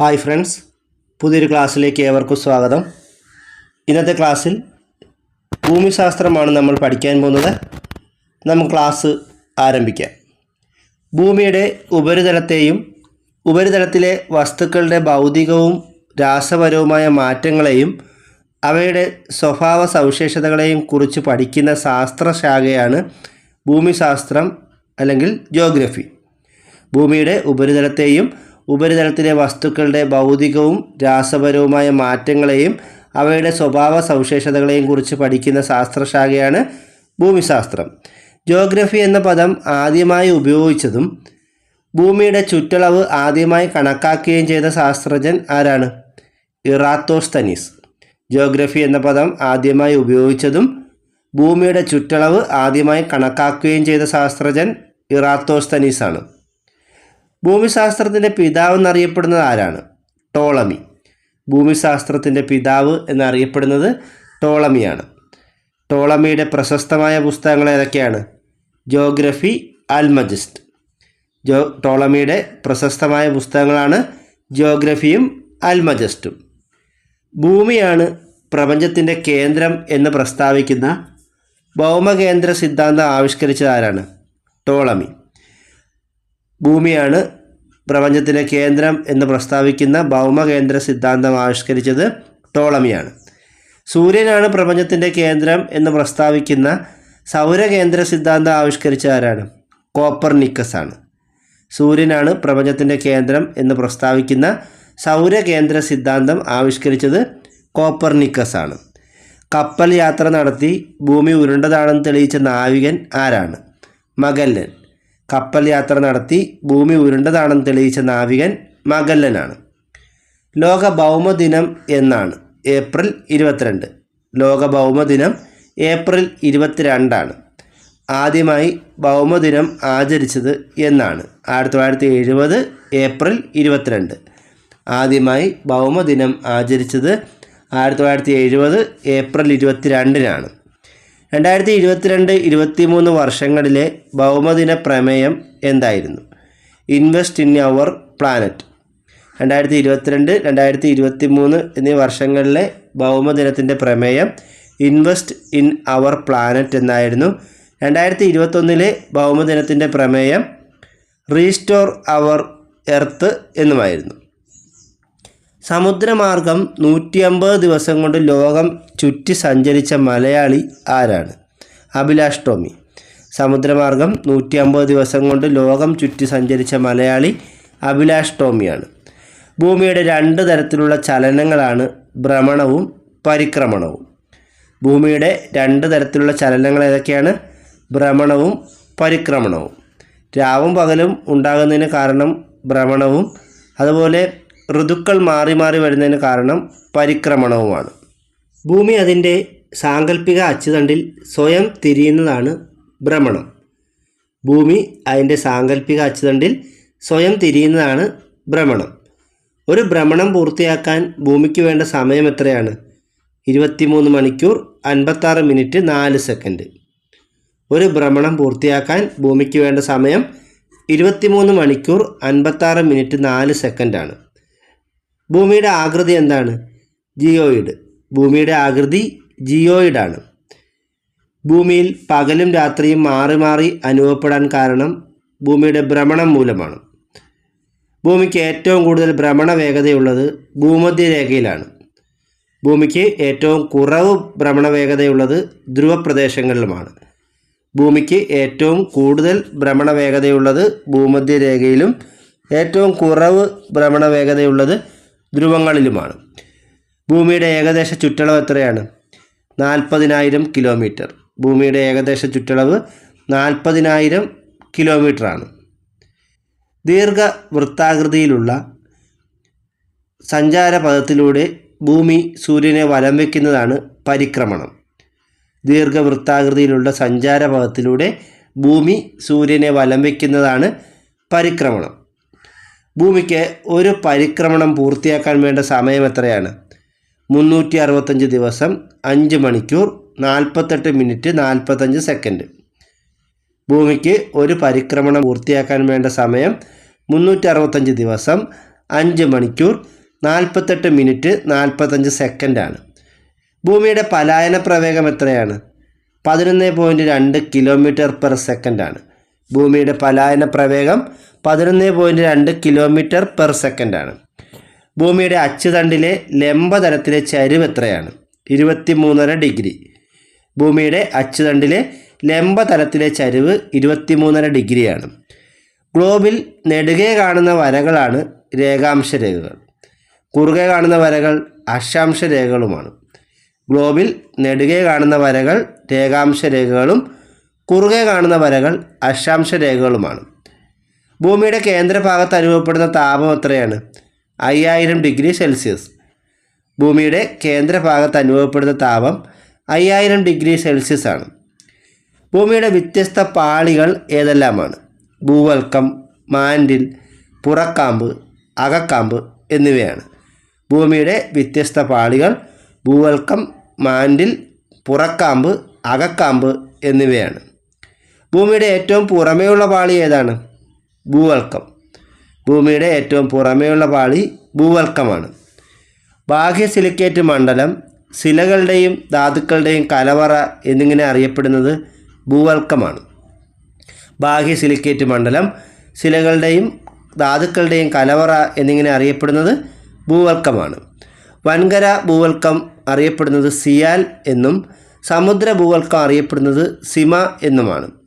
Hi friends പുതിയൊരു ക്ലാസ്സിലേക്ക് ഏവർക്കും സ്വാഗതം. ഇന്നത്തെ ക്ലാസ്സിൽ ഭൂമിശാസ്ത്രമാണ് നമ്മൾ പഠിക്കാൻ പോകുന്നത്. നമുക്ക് ക്ലാസ് ആരംഭിക്കാം. ഭൂമിയുടെ ഉപരിതലത്തെയും ഉപരിതലത്തിലെ വസ്തുക്കളുടെ ഭൗതികവും രാസപരവുമായ മാറ്റങ്ങളെയും അവയുടെ സ്വഭാവ സവിശേഷതകളെയും കുറിച്ച് പഠിക്കുന്ന ശാസ്ത്രശാഖയാണ് ഭൂമിശാസ്ത്രം അല്ലെങ്കിൽ ജോഗ്രഫി ഭൂമിയുടെ ഉപരിതലത്തെയും ഉപരിതലത്തിലെ വസ്തുക്കളുടെ ഭൗതികവും രാസപരവുമായ മാറ്റങ്ങളെയും അവയുടെ സ്വഭാവ സവിശേഷതകളെയും കുറിച്ച് പഠിക്കുന്ന ശാസ്ത്രശാഖയാണ് ഭൂമിശാസ്ത്രം. ജോഗ്രഫി എന്ന പദം ആദ്യമായി ഉപയോഗിച്ചതും ഭൂമിയുടെ ചുറ്റളവ് ആദ്യമായി കണക്കാക്കുകയും ചെയ്ത ശാസ്ത്രജ്ഞൻ ആരാണ്? ഇറാത്തോസ്തനീസ്. ജോഗ്രഫി എന്ന പദം ആദ്യമായി ഉപയോഗിച്ചതും ഭൂമിയുടെ ചുറ്റളവ് ആദ്യമായി കണക്കാക്കുകയും ചെയ്ത ശാസ്ത്രജ്ഞൻ ഇറാത്തോസ്തനീസ് ആണ് ഭൂമിശാസ്ത്രത്തിന്റെ പിതാവ് എന്നറിയപ്പെടുന്നത് ആരാണ്? ടോളമി. ഭൂമിശാസ്ത്രത്തിന്റെ പിതാവ് എന്നറിയപ്പെടുന്നത് ടോളമിയാണ്. ടോളമിയുടെ പ്രശസ്തമായ പുസ്തകങ്ങൾ ഏതൊക്കെയാണ്? ജോഗ്രഫി ആൽമജിസ്റ്റ്. ജോ ടോളമിയുടെ പ്രശസ്തമായ പുസ്തകങ്ങളാണ് ജോഗ്രഫിയും ആൽമജസ്റ്റും. ഭൂമിയാണ് പ്രപഞ്ചത്തിന്റെ കേന്ദ്രം എന്ന് പ്രസ്താവിക്കുന്ന ഭൗമകേന്ദ്ര സിദ്ധാന്തം ആവിഷ്കരിച്ചത് ആരാണ്? ടോളമി. ഭൂമിയാണ് പ്രപഞ്ചത്തിലെ കേന്ദ്രം എന്ന് പ്രസ്താവിക്കുന്ന ഭൗമകേന്ദ്ര സിദ്ധാന്തം ആവിഷ്കരിച്ചത് ടോളമിയാണ്. സൂര്യനാണ് പ്രപഞ്ചത്തിന്റെ കേന്ദ്രം എന്ന് പ്രസ്താവിക്കുന്ന സൗരകേന്ദ്ര സിദ്ധാന്തം ആവിഷ്കരിച്ച ആരാണ്? കോപ്പർനിക്കസ് ആണ് സൂര്യനാണ് പ്രപഞ്ചത്തിന്റെ കേന്ദ്രം എന്ന് പ്രസ്താവിക്കുന്ന സൗരകേന്ദ്ര സിദ്ധാന്തം ആവിഷ്കരിച്ചത് കോപ്പർനിക്കസ് ആണ് കപ്പൽ യാത്ര നടത്തി ഭൂമി ഉരുണ്ടതാണെന്ന് തെളിയിച്ച നാവികൻ ആരാണ്? മഗല്ലൻ. കപ്പൽ യാത്ര നടത്തി ഭൂമി ഉരുണ്ടതാണെന്ന് തെളിയിച്ച നാവികൻ മഗല്ലനാണ്. ലോക ഭൗമദിനം എന്നാണ് ഏപ്രിൽ ഇരുപത്തിരണ്ട്. ലോക ഭൗമദിനം ഏപ്രിൽ ഇരുപത്തിരണ്ടാണ്. ആദ്യമായി ഭൗമദിനം ആചരിച്ചത് എന്നാണ്. ആയിരത്തി തൊള്ളായിരത്തി എഴുപത് ഏപ്രിൽ ഇരുപത്തിരണ്ട്. ആദ്യമായി ഭൗമദിനം ആചരിച്ചത് ആയിരത്തി തൊള്ളായിരത്തി എഴുപത് ഏപ്രിൽ ഇരുപത്തിരണ്ടിനാണ്. രണ്ടായിരത്തി ഇരുപത്തിരണ്ട് ഇരുപത്തിമൂന്ന് വർഷങ്ങളിലെ ഭൗമദിന പ്രമേയം എന്തായിരുന്നു? ഇൻവെസ്റ്റ് ഇൻ അവർ പ്ലാനറ്റ് രണ്ടായിരത്തി ഇരുപത്തിരണ്ട് രണ്ടായിരത്തി ഇരുപത്തി മൂന്ന് എന്നീ വർഷങ്ങളിലെ ഭൗമദിനത്തിന്റെ പ്രമേയം ഇൻവെസ്റ്റ് ഇൻ അവർ പ്ലാനറ്റ് എന്നായിരുന്നു. രണ്ടായിരത്തി ഇരുപത്തൊന്നിലെ ഭൗമദിനത്തിന്റെ പ്രമേയം റീസ്റ്റോർ അവർ എർത്ത് എന്നുമായിരുന്നു. സമുദ്രമാർഗം നൂറ്റി അമ്പത് ദിവസം കൊണ്ട് ലോകം ചുറ്റി സഞ്ചരിച്ച മലയാളി ആരാണ്? അഭിലാഷ് ടോമി. സമുദ്രമാർഗം നൂറ്റി അമ്പത് ദിവസം കൊണ്ട് ലോകം ചുറ്റി സഞ്ചരിച്ച മലയാളി അഭിലാഷ് ടോമിയാണ്. ഭൂമിയുടെ രണ്ട് തരത്തിലുള്ള ചലനങ്ങളാണ് ഭ്രമണവും പരിക്രമണവും. ഭൂമിയുടെ രണ്ട് തരത്തിലുള്ള ചലനങ്ങൾ ഏതൊക്കെയാണ്? ഭ്രമണവും പരിക്രമണവും. രാവും പകലും ഉണ്ടാകുന്നതിന് കാരണം ഭ്രമണവും അതുപോലെ ഋതുക്കൾ മാറി മാറി വരുന്നതിന് കാരണം പരിക്രമണവുമാണ്. ഭൂമി അതിന്റെ സാങ്കല്പിക അച്ചുതണ്ടിൽ സ്വയം തിരിയുന്നതാണ് ഭ്രമണം. ഭൂമി അതിന്റെ സാങ്കല്പിക അച്ചുതണ്ടിൽ സ്വയം തിരിയുന്നതാണ് ഭ്രമണം. ഒരു ഭ്രമണം പൂർത്തിയാക്കാൻ ഭൂമിക്ക് വേണ്ട സമയം എത്രയാണ്? ഇരുപത്തിമൂന്ന് മണിക്കൂർ അൻപത്താറ് മിനിറ്റ് നാല് സെക്കൻഡ്. ഒരു ഭ്രമണം പൂർത്തിയാക്കാൻ ഭൂമിക്ക് വേണ്ട സമയം ഇരുപത്തിമൂന്ന് മണിക്കൂർ അൻപത്താറ് മിനിറ്റ് നാല് സെക്കൻഡാണ്. ഭൂമിയുടെ ആകൃതി എന്താണ്? ജിയോയിഡ്. ഭൂമിയുടെ ആകൃതി ജിയോയിഡാണ്. ഭൂമിയിൽ പകലും രാത്രിയും മാറി മാറി അനുഭവപ്പെടാൻ കാരണം ഭൂമിയുടെ ഭ്രമണം മൂലമാണ്. ഭൂമിക്ക് ഏറ്റവും കൂടുതൽ ഭ്രമണ വേഗതയുള്ളത് ഭൂമധ്യരേഖയിലാണ് ഭൂമിക്ക് ഏറ്റവും കുറവ് ഭ്രമണ വേഗതയുള്ളത് ധ്രുവപ്രദേശങ്ങളിലുമാണ്. ഭൂമിക്ക് ഏറ്റവും കൂടുതൽ ഭ്രമണ വേഗതയുള്ളത് ഭൂമധ്യരേഖയിലും ഏറ്റവും കുറവ് ഭ്രമണ വേഗതയുള്ളത് ധ്രുവങ്ങളിലുമാണ്. ഭൂമിയുടെ ഏകദേശ ചുറ്റളവ് എത്രയാണ്? നാൽപ്പതിനായിരം കിലോമീറ്റർ. ഭൂമിയുടെ ഏകദേശ ചുറ്റളവ് നാൽപ്പതിനായിരം കിലോമീറ്ററാണ്. ദീർഘവൃത്താകൃതിയിലുള്ള സഞ്ചാരപഥത്തിലൂടെ ഭൂമി സൂര്യനെ വലം വയ്ക്കുന്നതാണ് പരിക്രമണം. ദീർഘവൃത്താകൃതിയിലുള്ള സഞ്ചാരപഥത്തിലൂടെ ഭൂമി സൂര്യനെ വലം വയ്ക്കുന്നതാണ് പരിക്രമണം. ഭൂമിക്ക് ഒരു പരിക്രമണം പൂർത്തിയാക്കാൻ വേണ്ട സമയം എത്രയാണ്? മുന്നൂറ്റി അറുപത്തഞ്ച് ദിവസം അഞ്ച് മണിക്കൂർ നാൽപ്പത്തെട്ട് മിനിറ്റ് നാൽപ്പത്തഞ്ച് സെക്കൻഡ്. ഭൂമിക്ക് ഒരു പരിക്രമണം പൂർത്തിയാക്കാൻ വേണ്ട സമയം മുന്നൂറ്റി അറുപത്തഞ്ച് ദിവസം അഞ്ച് മണിക്കൂർ നാൽപ്പത്തെട്ട് മിനിറ്റ് നാൽപ്പത്തഞ്ച് സെക്കൻഡാണ്. ഭൂമിയുടെ പലായന പ്രവേഗം എത്രയാണ്? പതിനൊന്ന് പോയിന്റ് രണ്ട് കിലോമീറ്റർ പെർ സെക്കൻഡാണ്. ഭൂമിയുടെ പലായന പ്രവേഗം പതിനൊന്ന് പോയിന്റ് രണ്ട് കിലോമീറ്റർ പെർ സെക്കൻഡാണ് ഭൂമിയുടെ അച്ചുതണ്ടിലെ ലംബതലത്തിലെ ചരിവ് എത്രയാണ്? ഇരുപത്തി മൂന്നര ഡിഗ്രി. ഭൂമിയുടെ അച്ചുതണ്ടിലെ ലംബതലത്തിലെ ചരിവ് ഇരുപത്തി മൂന്നര ഡിഗ്രിയാണ്. ഗ്ലോബിൽ നെടുകെ കാണുന്ന വരകളാണ് രേഖാംശ രേഖകൾ. കുറുകെ കാണുന്ന വരകൾ അക്ഷാംശ രേഖകളുമാണ്. ഗ്ലോബിൽ നെടുകെ കാണുന്ന വരകൾ രേഖാംശ രേഖകളും കുറുകെ കാണുന്ന വരകൾ അക്ഷാംശ രേഖകളുമാണ് ഭൂമിയുടെ കേന്ദ്രഭാഗത്ത് അനുഭവപ്പെടുന്ന താപം എത്രയാണ്? അയ്യായിരം ഡിഗ്രി സെൽഷ്യസ്. ഭൂമിയുടെ കേന്ദ്രഭാഗത്ത് അനുഭവപ്പെടുന്ന താപം അയ്യായിരം ഡിഗ്രി സെൽഷ്യസ് ആണ്. ഭൂമിയുടെ വ്യത്യസ്ത പാളികൾ ഏതെല്ലാമാണ്? ഭൂവൽക്കം മാൻഡിൽ പുറക്കാമ്പ് അകക്കാമ്പ് എന്നിവയാണ്. ഭൂമിയുടെ വ്യത്യസ്ത പാളികൾ ഭൂവൽക്കം മാൻഡിൽ പുറക്കാമ്പ് അകക്കാമ്പ് എന്നിവയാണ്. ഭൂമിയുടെ ഏറ്റവും പുറമേയുള്ള പാളി ഏതാണ്? ഭൂവൽക്കം. ഭൂമിയുടെ ഏറ്റവും പുറമേയുള്ള പാളി ഭൂവൽക്കമാണ്. ബാഹ്യ സിലിക്കേറ്റ് മണ്ഡലം ശിലകളുടെയും ധാതുക്കളുടെയും കലവറ എന്നിങ്ങനെ അറിയപ്പെടുന്നത് ഭൂവൽക്കമാണ്. ബാഹ്യ സിലിക്കേറ്റ് മണ്ഡലം ശിലകളുടെയും ധാതുക്കളുടെയും കലവറ എന്നിങ്ങനെ അറിയപ്പെടുന്നത് ഭൂവൽക്കമാണ്. വൻകര ഭൂവൽക്കം അറിയപ്പെടുന്നത് സിയാൽ എന്നും സമുദ്ര ഭൂവൽക്കം അറിയപ്പെടുന്നത് സിമ എന്നുമാണ്.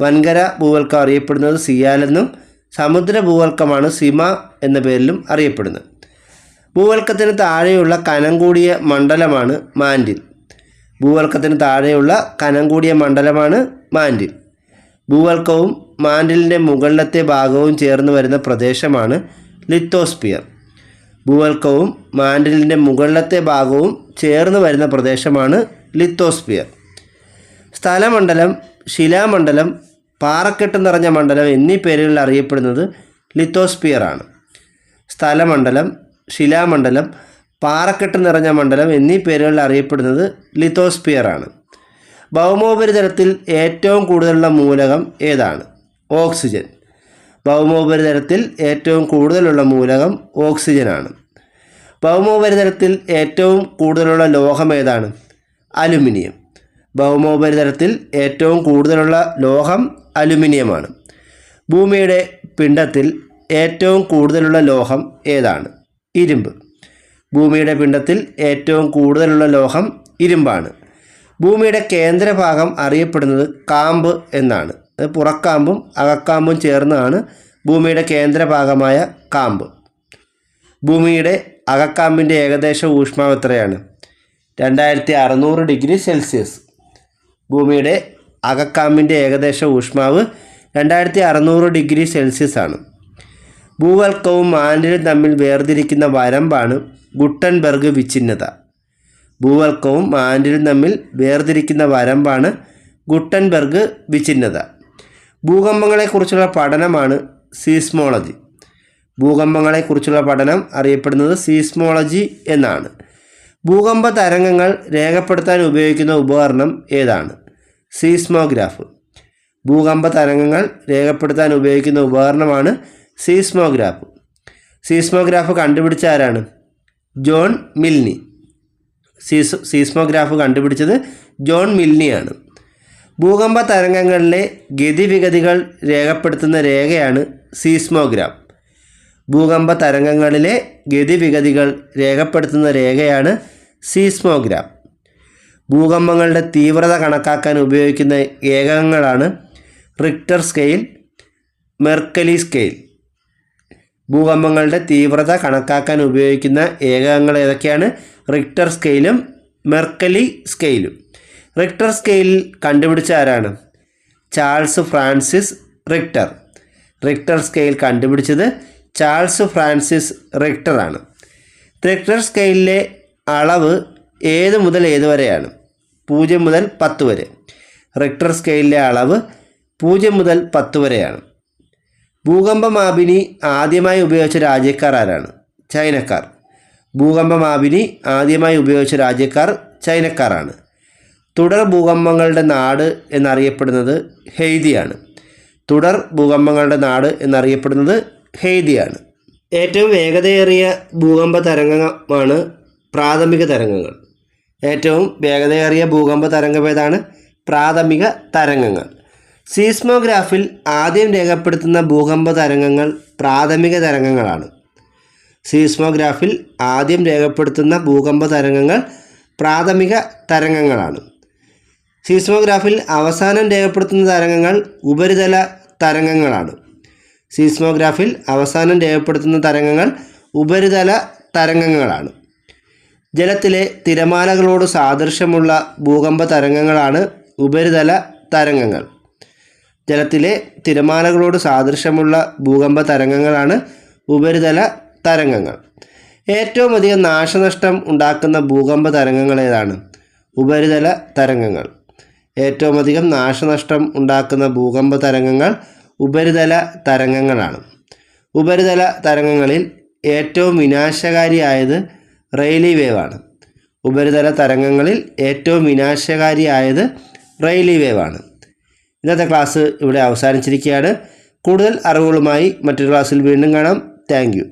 വൻകര ഭൂവൽക്കം അറിയപ്പെടുന്നത് സിയാലെന്നും സമുദ്ര ഭൂവൽക്കമാണ് സിമ എന്ന പേരിലും അറിയപ്പെടുന്നത്. ഭൂവൽക്കത്തിന് താഴെയുള്ള കനം കൂടിയ മണ്ഡലമാണ് മാൻഡിൽ. ഭൂവൽക്കത്തിന് താഴെയുള്ള കനം കൂടിയ മണ്ഡലമാണ് മാൻഡിൽ. ഭൂവൽക്കവും മാൻഡിലിന്റെ മുകളിലത്തെ ഭാഗവും ചേർന്ന് വരുന്ന പ്രദേശമാണ് ലിത്തോസ്പിയർ. ഭൂവൽക്കവും മാൻഡിലിന്റെ മുകളിലത്തെ ഭാഗവും ചേർന്ന് വരുന്ന പ്രദേശമാണ് ലിത്തോസ്പിയർ. സ്ഥലമണ്ഡലം ശിലാമണ്ഡലം പാറക്കെട്ട് നിറഞ്ഞ മണ്ഡലം എന്നീ പേരുകളിൽ അറിയപ്പെടുന്നത് ലിത്തോസ്പിയർ ആണ്. സ്ഥലമണ്ഡലം ശിലാമണ്ഡലം പാറക്കെട്ട് നിറഞ്ഞ മണ്ഡലം എന്നീ പേരുകളിൽ അറിയപ്പെടുന്നത് ലിത്തോസ്പിയർ ആണ്. ഭൗമോപരിതലത്തിൽ ഏറ്റവും കൂടുതലുള്ള മൂലകം ഏതാണ്? ഓക്സിജൻ. ഭൗമോപരിതലത്തിൽ ഏറ്റവും കൂടുതലുള്ള മൂലകം ഓക്സിജനാണ് ഭൗമോപരിതലത്തിൽ ഏറ്റവും കൂടുതലുള്ള ലോഹം ഏതാണ്? അലുമിനിയം. ഭൗമോപരിതലത്തിൽ ഏറ്റവും കൂടുതലുള്ള ലോഹം അലുമിനിയമാണ്. ഭൂമിയുടെ പിണ്ഡത്തിൽ ഏറ്റവും കൂടുതലുള്ള ലോഹം ഏതാണ്? ഇരുമ്പ്. ഭൂമിയുടെ പിണ്ഡത്തിൽ ഏറ്റവും കൂടുതലുള്ള ലോഹം ഇരുമ്പാണ്. ഭൂമിയുടെ കേന്ദ്രഭാഗം അറിയപ്പെടുന്നത് കാമ്പ് എന്നാണ്. അത് പുറക്കാമ്പും അകക്കാമ്പും ചേർന്നാണ് ഭൂമിയുടെ കേന്ദ്രഭാഗമായ കാമ്പ്. ഭൂമിയുടെ അകക്കാമ്പിന്റെ ഏകദേശ ഊഷ്മാവ് എത്രയാണ്? രണ്ടായിരത്തി അറുന്നൂറ് ഡിഗ്രി സെൽഷ്യസ്. ഭൂമിയുടെ അകക്കാമ്പിന്റെ ഏകദേശ ഊഷ്മാവ് രണ്ടായിരത്തി അറുന്നൂറ് ഡിഗ്രി സെൽഷ്യസ് ആണ്. ഭൂവൽക്കവും മാൻഡിലും തമ്മിൽ വേർതിരിക്കുന്ന വരമ്പാണ് ഗുട്ടൻബർഗ് വിച്ഛിന്നത. ഭൂവൽക്കവും മാൻഡിലും തമ്മിൽ വേർതിരിക്കുന്ന വരമ്പാണ് ഗുട്ടൻബർഗ് വിച്ഛിന്നത. ഭൂകമ്പങ്ങളെക്കുറിച്ചുള്ള പഠനമാണ് സീസ്മോളജി. ഭൂകമ്പങ്ങളെക്കുറിച്ചുള്ള പഠനം അറിയപ്പെടുന്നത് സീസ്മോളജി എന്നാണ്. ഭൂകമ്പ തരംഗങ്ങൾ രേഖപ്പെടുത്താൻ ഉപയോഗിക്കുന്ന ഉപകരണം ഏതാണ്? സീസ്മോഗ്രാഫ്. ഭൂകമ്പ തരംഗങ്ങൾ രേഖപ്പെടുത്താൻ ഉപയോഗിക്കുന്ന ഉപകരണമാണ് സീസ്മോഗ്രാഫ്. സീസ്മോഗ്രാഫ് കണ്ടുപിടിച്ച ആരാണ്? John Milne. സീസ് സീസ്മോഗ്രാഫ് കണ്ടുപിടിച്ചത് ജോൺ മിൽനിയാണ്. ഭൂകമ്പ തരംഗങ്ങളിലെ ഗതിവിഗതികൾ രേഖപ്പെടുത്തുന്ന രേഖയാണ് സീസ്മോഗ്രാഫ്. ഭൂകമ്പ തരംഗങ്ങളിലെ ഗതിവിഗതികൾ രേഖപ്പെടുത്തുന്ന രേഖയാണ് സീസ്മോഗ്രാഫ്. ഭൂകമ്പങ്ങളുടെ തീവ്രത കണക്കാക്കാൻ ഉപയോഗിക്കുന്ന ഏകകങ്ങളാണ് റിക്ടർ സ്കെയിൽ മെർക്കലി സ്കെയിൽ. ഭൂകമ്പങ്ങളുടെ തീവ്രത കണക്കാക്കാൻ ഉപയോഗിക്കുന്ന ഏകകങ്ങൾ ഏതൊക്കെയാണ്? റിക്ടർ സ്കെയിലും മെർക്കലി സ്കെയിലും. റിക്ടർ സ്കെയിൽ കണ്ടുപിടിച്ച ആരാണ്? Charles Francis Richter. Richter scale കണ്ടുപിടിച്ചത് ചാൾസ് ഫ്രാൻസിസ് റിക്ടറാണ്. റിക്ടർ സ്കെയിലിലെ അളവ് ഏത് മുതൽ ഏത് വരെയാണ് പൂജ്യം മുതൽ പത്ത് വരെ. റിക്ടർ സ്കെയിലിലെ അളവ് പൂജ്യം മുതൽ പത്ത് വരെയാണ്. ഭൂകമ്പമാപിനി ആദ്യമായി ഉപയോഗിച്ച രാജ്യക്കാർ ആരാണ്? ചൈനക്കാർ. ഭൂകമ്പമാപിനി ആദ്യമായി ഉപയോഗിച്ച രാജ്യക്കാർ ചൈനക്കാരാണ്. തുടർ ഭൂകമ്പങ്ങളുടെ നാട് എന്നറിയപ്പെടുന്നത് ഹെയ്തിയാണ്. തുടർ ഭൂകമ്പങ്ങളുടെ നാട് എന്നറിയപ്പെടുന്നത് ഹെയ്തിയാണ്. ഏറ്റവും വേഗതയേറിയ ഭൂകമ്പ തരംഗമാണ് പ്രാഥമിക തരംഗങ്ങൾ. ഏറ്റവും വേഗതയേറിയ ഭൂകമ്പ തരംഗം ഏതാണ്? പ്രാഥമിക തരംഗങ്ങൾ. സീസ്മോഗ്രാഫിൽ ആദ്യം രേഖപ്പെടുത്തുന്ന ഭൂകമ്പ തരംഗങ്ങൾ പ്രാഥമിക തരംഗങ്ങളാണ്. സീസ്മോഗ്രാഫിൽ ആദ്യം രേഖപ്പെടുത്തുന്ന ഭൂകമ്പ തരംഗങ്ങൾ പ്രാഥമിക തരംഗങ്ങളാണ്. സീസ്മോഗ്രാഫിൽ അവസാനം രേഖപ്പെടുത്തുന്ന തരംഗങ്ങൾ ഉപരിതല തരംഗങ്ങളാണ്. സീസ്മോഗ്രാഫിൽ അവസാനം രേഖപ്പെടുത്തുന്ന തരംഗങ്ങൾ ഉപരിതല തരംഗങ്ങളാണ്. ജലത്തിലെ തിരമാലകളോട് സാദൃശ്യമുള്ള ഭൂകമ്പ തരംഗങ്ങളാണ് ഉപരിതല തരംഗങ്ങൾ. ജലത്തിലെ തിരമാലകളോട് സാദൃശ്യമുള്ള ഭൂകമ്പ തരംഗങ്ങളാണ് ഉപരിതല തരംഗങ്ങൾ. ഏറ്റവും അധികം നാശനഷ്ടം ഉണ്ടാക്കുന്ന ഭൂകമ്പ തരംഗങ്ങൾ ഏതാണ്? ഉപരിതല തരംഗങ്ങൾ. ഏറ്റവും അധികം നാശനഷ്ടം ഉണ്ടാക്കുന്ന ഭൂകമ്പ തരംഗങ്ങൾ ഉപരിതല തരംഗങ്ങളാണ്. ഉപരിതല തരംഗങ്ങളിൽ ഏറ്റവും വിനാശകാരിയായത് റെയിലി വേവാണ്. ഉപരിതല തരംഗങ്ങളിൽ ഏറ്റവും വിനാശകാരിയായത് റെയിലി വേവാണ്. ഇന്നത്തെ ക്ലാസ് ഇവിടെ അവസാനിച്ചിരിക്കുകയാണ്. കൂടുതൽ അറിവുകളുമായി മറ്റൊരു ക്ലാസ്സിൽ വീണ്ടും കാണാം. താങ്ക്